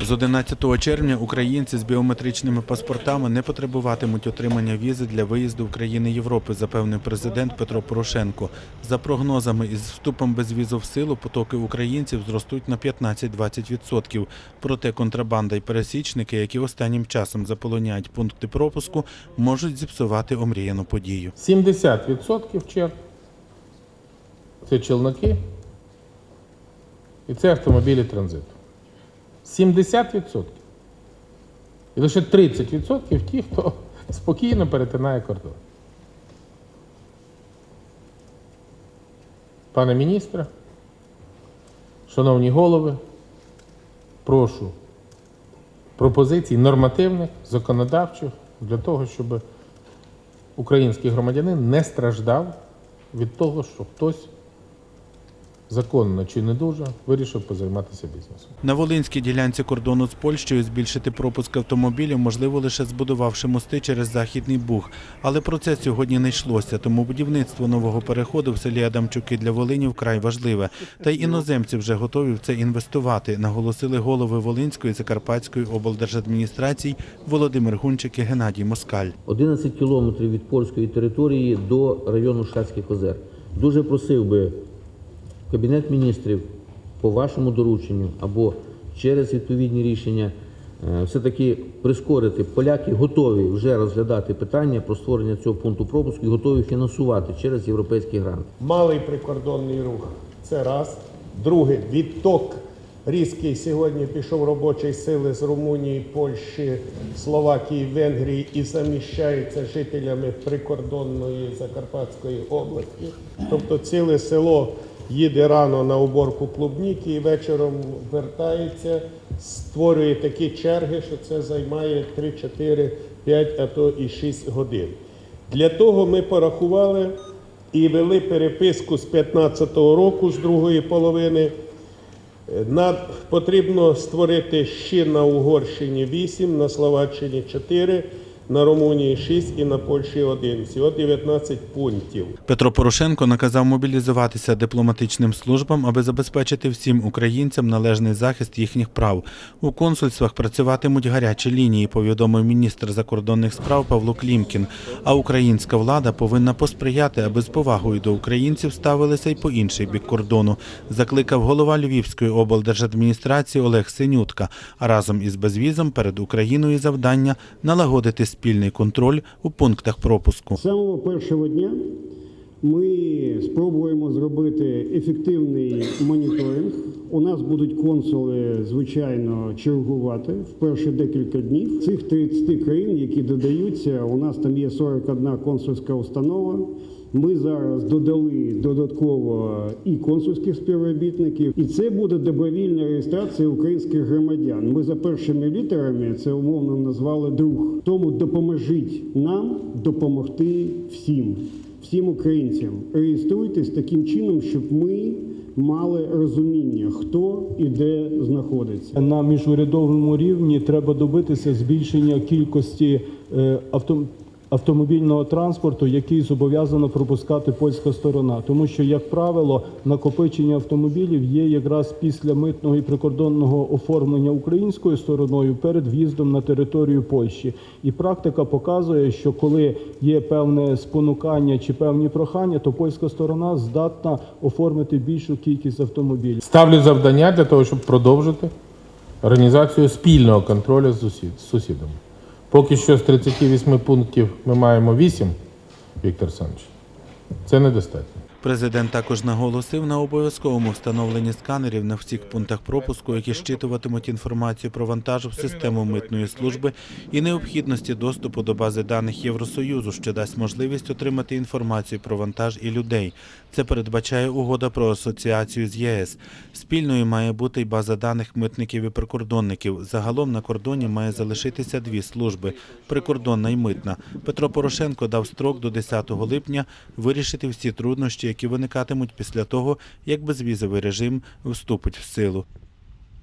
З 11 червня українці з біометричними паспортами не потребуватимуть отримання візи для виїзду в країни Європи, запевнив президент Петро Порошенко. За прогнозами, із вступом безвізу в силу потоки українців зростуть на 15-20%. Проте контрабанда й пересічники, які останнім часом заполоняють пункти пропуску, можуть зіпсувати омріяну подію. 70% черг це челноки і це автомобілі транзиту. 70%. І лише 30% ті, хто спокійно перетинає кордон. Пане міністре, шановні голови, прошу пропозицій нормативних, законодавчих для того, щоб український громадянин не страждав від того, що хтось законно чи не дуже вирішив позайматися бізнесом. На Волинській ділянці кордону з Польщею збільшити пропуск автомобілів можливо лише збудувавши мости через Західний Буг. Але про це сьогодні не йшлося, тому будівництво нового переходу в селі Адамчуки для Волині вкрай важливе. Та й іноземці вже готові в це інвестувати, наголосили голови Волинської Закарпатської облдержадміністрацій Володимир Гунчик і Геннадій Москаль. 11 кілометрів від польської території до району Шацьких озер. Дуже просив би Кабінет міністрів по вашому дорученню або через відповідні рішення е, все-таки прискорити. Поляки готові вже розглядати питання про створення цього пункту пропуску і готові фінансувати через європейські гранти. малий прикордонний рух. Це раз. Друге, відток різкий сьогодні пішов робочої сили з Румунії, Польщі, Словакії, Венгрії і заміщається жителями прикордонної Закарпатської області. Тобто ціле село їде рано на уборку клубніки і вечором вертається, створює такі черги, що це займає 3, 4, 5, а то і 6 годин. Для того ми порахували і вели переписку з 2015 року, з другої половини. Е, На, потрібно створити ще на Угорщині 8, на Словаччині 4, на Румунії 6 і на Польщі 1. Всього 19 пунктів. Петро Порошенко наказав мобілізуватися дипломатичним службам, аби забезпечити всім українцям належний захист їхніх прав. У консульствах працюватимуть гарячі лінії, повідомив міністр закордонних справ Павло Клімкін. А українська влада повинна посприяти, аби з повагою до українців ставилися й по інший бік кордону. Закликав голова Львівської облдержадміністрації Олег Синютка. А разом із безвізом перед Україною завдання налагодити спільний контроль у пунктах пропуску. З самого першого дня ми спробуємо зробити ефективний моніторинг. У нас будуть консули, звичайно, чергувати в перші декілька днів. Цих 30 країн, які додаються, у нас там є 41 консульська установа. Ми зараз додали додатково і консульських співробітників, і це буде добровільна реєстрація українських громадян. Ми за першими літерами це умовно назвали друг. Тому допоможіть нам допомогти всім, всім українцям. Реєструйтесь таким чином, щоб ми мали розуміння, хто і де знаходиться. На міжурядовому рівні треба добитися збільшення кількості е, авто- автомобільного транспорту, який зобов'язана пропускати польська сторона, тому що, як правило, накопичення автомобілів є якраз після митного і прикордонного оформлення українською стороною перед в'їздом на територію Польщі. І практика показує, що коли є певне спонукання чи певні прохання, то польська сторона здатна оформити більшу кількість автомобілів. Ставлю завдання для того, щоб продовжити організацію спільного контролю з сусідами. Поки що з 38 пунктів ми маємо 8, Віктор Санч. Це недостатньо. Президент також наголосив на обов'язковому встановленні сканерів на всіх пунктах пропуску, які щитуватимуть інформацію про вантаж в систему митної служби і необхідності доступу до бази даних Євросоюзу, що дасть можливість отримати інформацію про вантаж і людей. Це передбачає угода про асоціацію з ЄС. Спільною має бути й база даних митників і прикордонників. Загалом на кордоні має залишитися дві служби прикордонна і митна. Петро Порошенко дав строк до 10 липня вирішити всі труднощі, які виникатимуть після того, як безвізовий режим вступить в силу.